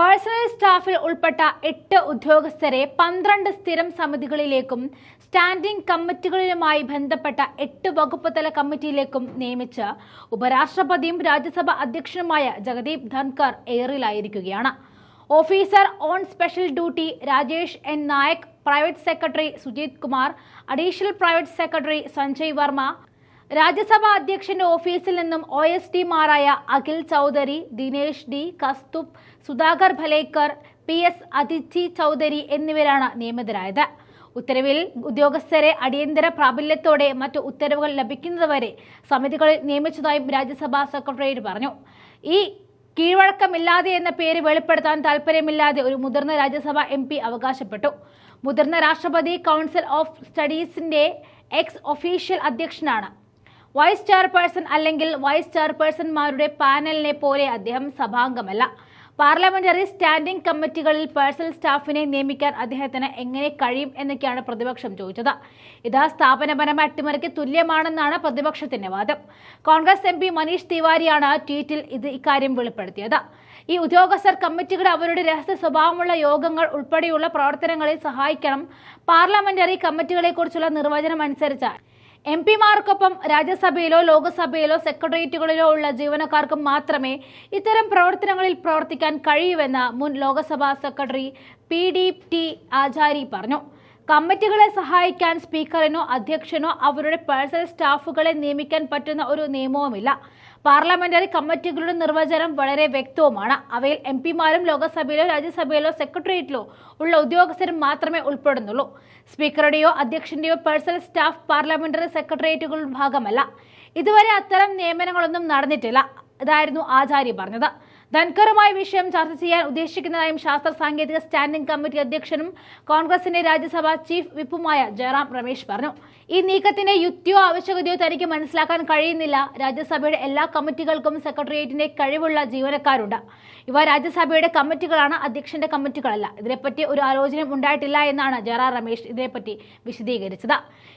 Personal സ്റ്റാഫിൽ ഉൾപ്പെട്ട എട്ട് ഉദ്യോഗസ്ഥരെ പന്ത്രണ്ട് സ്ഥിരം സമിതികളിലേക്കും സ്റ്റാൻഡിംഗ് കമ്മിറ്റികളിലുമായി ബന്ധപ്പെട്ട എട്ട് വകുപ്പ് തല കമ്മിറ്റിയിലേക്കും നിയമിച്ച് ഉപരാഷ്ട്രപതിയും രാജ്യസഭ അധ്യക്ഷനുമായ Jagdeep Dhankhar എയറിലായിരിക്കുകയാണ്. Officer on special duty Rajesh N Nayak private secretary Sujit Kumar additional private secretary Sanjay Verma Rajya Sabha അധ്യക്ഷന്റെ ഓഫീസിൽ നിന്നും O S ഡിമാരായ Akhil Chaudhary Dinesh D Kaustubh Sudhakar Bhalekar P S Aditi Chaudhary എന്നിവരാണ് നിയമിതരായത്. ഉത്തരവിൽ ഉദ്യോഗസ്ഥരെ അടിയന്തര പ്രാബല്യത്തോടെ മറ്റു ഉത്തരവുകൾ ലഭിക്കുന്നതുവരെ സമിതികളിൽ നിയമിച്ചതായും രാജ്യസഭാ secretariat പറഞ്ഞു. ഈ കീഴ്വഴക്കമില്ലാതെ എന്ന പേര് വെളിപ്പെടുത്താൻ താല്പര്യമില്ലാതെ ഒരു മുതിർന്ന രാജ്യസഭാ എം അവകാശപ്പെട്ടു. മുതിർന്ന രാഷ്ട്രപതി കൗൺസിൽ ഓഫ് സ്റ്റഡീസിന്റെ എക്സ് ഒഫീഷ്യൽ അധ്യക്ഷനാണ്. വൈസ് ചെയർപേഴ്സൺ അല്ലെങ്കിൽ വൈസ് ചെയർപേഴ്സൺമാരുടെ പാനലിനെ പോലെ അദ്ദേഹം സഭാംഗമല്ല. പാർലമെന്ററി സ്റ്റാൻഡിംഗ് കമ്മിറ്റികളിൽ പേഴ്സണൽ സ്റ്റാഫിനെ നിയമിക്കാൻ അദ്ദേഹത്തിന് എങ്ങനെ കഴിയും എന്നൊക്കെയാണ് പ്രതിപക്ഷം ചോദിച്ചത്. ഇത് സ്ഥാപനപരമായ അട്ടിമറിക്ക് തുല്യമാണെന്നാണ് പ്രതിപക്ഷത്തിന്റെ വാദം. കോൺഗ്രസ് എം മനീഷ് തിവാരിയാണ് ട്വീറ്റിൽ ഇത് ഇക്കാര്യം വെളിപ്പെടുത്തിയത്. ഈ ഉദ്യോഗസ്ഥർ കമ്മിറ്റികൾ അവരുടെ രഹസ്യ സ്വഭാവമുള്ള യോഗങ്ങൾ ഉൾപ്പെടെയുള്ള പ്രവർത്തനങ്ങളിൽ സഹായിക്കണം. പാർലമെന്ററി കമ്മിറ്റികളെക്കുറിച്ചുള്ള നിർവചനം അനുസരിച്ച് എം പിമാർക്കൊപ്പം രാജ്യസഭയിലോ ലോക്സഭയിലോ സെക്രട്ടേറിയറ്റുകളിലോ ഉള്ള ജീവനക്കാർക്ക് മാത്രമേ ഇത്തരം പ്രവർത്തനങ്ങളിൽ പ്രവർത്തിക്കാൻ കഴിയൂവെന്ന് മുൻ Lok Sabha secretary P D T Achari പറഞ്ഞു. കമ്മിറ്റികളെ സഹായിക്കാൻ സ്പീക്കറിനോ അധ്യക്ഷനോ അവരുടെ പേഴ്സണൽ സ്റ്റാഫുകളെ നിയമിക്കാൻ പറ്റുന്ന ഒരു നിയമവുമില്ല. പാർലമെന്ററി കമ്മിറ്റികളുടെ നിർവചനം വളരെ വ്യക്തവുമാണ്. അവയിൽ എം പിമാരും ലോകസഭയിലോ രാജ്യസഭയിലോ സെക്രട്ടേറിയറ്റിലോ ഉള്ള ഉദ്യോഗസ്ഥരും മാത്രമേ ഉൾപ്പെടുന്നുള്ളൂ. സ്പീക്കറുടെയോ അധ്യക്ഷന്റെയോ പേഴ്സണൽ സ്റ്റാഫ് പാർലമെന്ററി സെക്രട്ടേറിയറ്റുകളുടെ ഭാഗമല്ല. ഇതുവരെ അത്തരം നിയമനങ്ങളൊന്നും നടന്നിട്ടില്ല ഇതായിരുന്നു ആചാര്യ പറഞ്ഞത്. ധൻകറുമായി വിഷയം ചർച്ച ചെയ്യാൻ ഉദ്ദേശിക്കുന്നതായും ശാസ്ത്ര സാങ്കേതിക സ്റ്റാൻഡിംഗ് കമ്മിറ്റി അധ്യക്ഷനും കോൺഗ്രസിന്റെ രാജ്യസഭാ ചീഫ് വിപ്പുമായ ജയറാം രമേശ് പറഞ്ഞു. ഈ നീക്കത്തിന്റെ യുക്തിയോ ആവശ്യകതയോ തനിക്ക് മനസ്സിലാക്കാൻ കഴിയുന്നില്ല. രാജ്യസഭയുടെ എല്ലാ കമ്മിറ്റികൾക്കും സെക്രട്ടേറിയറ്റിന്റെ കഴിവുള്ള ജീവനക്കാരുണ്ട്. ഇവ രാജ്യസഭയുടെ കമ്മിറ്റികളാണ് അധ്യക്ഷന്റെ കമ്മിറ്റികളല്ല. ഇതിനെപ്പറ്റി ഒരു ആലോചനയും ഉണ്ടായിട്ടില്ല എന്നാണ് ജയറാം രമേശ് ഇതിനെപ്പറ്റി വിശദീകരിച്ചത്.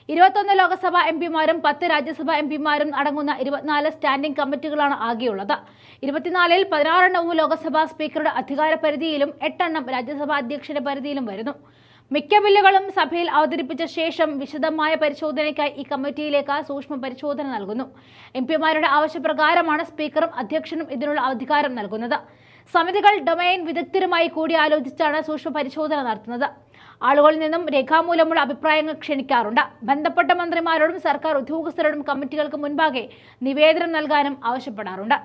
ഇരുപത്തൊന്ന് ലോക്സഭാ എം പിമാരും പത്ത് രാജ്യസഭാ എം പിമാരും അടങ്ങുന്ന ഇരുപത്തിനാല് സ്റ്റാൻഡിംഗ് കമ്മിറ്റികളാണ് ആകെയുള്ളത്. ഇരുപത്തിനാലിൽ പതിനാറെണ്ണവും ലോക്സഭാ സ്പീക്കറുടെ അധികാര പരിധിയിലും എട്ടെണ്ണം രാജ്യസഭാ അധ്യക്ഷന്റെ പരിധിയിലും വരുന്നു. മിക്ക ബില്ലുകളും സഭയിൽ അവതരിപ്പിച്ച ശേഷം വിശദമായ പരിശോധനയ്ക്കായി ഈ കമ്മിറ്റിയിലേക്ക് സൂക്ഷ്മ പരിശോധന നൽകുന്നു. എം പിമാരുടെ ആവശ്യപ്രകാരമാണ് സ്പീക്കറും അധ്യക്ഷനും ഇതിനുള്ള അധികാരം നൽകുന്നത്. സമിതികൾ ഡൊമൈൻ വിദഗ്ധരുമായി കൂടിയാലോചിച്ചാണ് സൂക്ഷ്മ പരിശോധന നടത്തുന്നത്. ആളുകളിൽ നിന്നും രേഖാമൂലമുള്ള അഭിപ്രായങ്ങൾ ക്ഷണിക്കാറുണ്ട്. ബന്ധപ്പെട്ട മന്ത്രിമാരോടും സർക്കാർ ഉദ്യോഗസ്ഥരോടും കമ്മിറ്റികൾക്ക് മുൻപാകെ നിവേദനം നൽകാനും ആവശ്യപ്പെടാറുണ്ട്.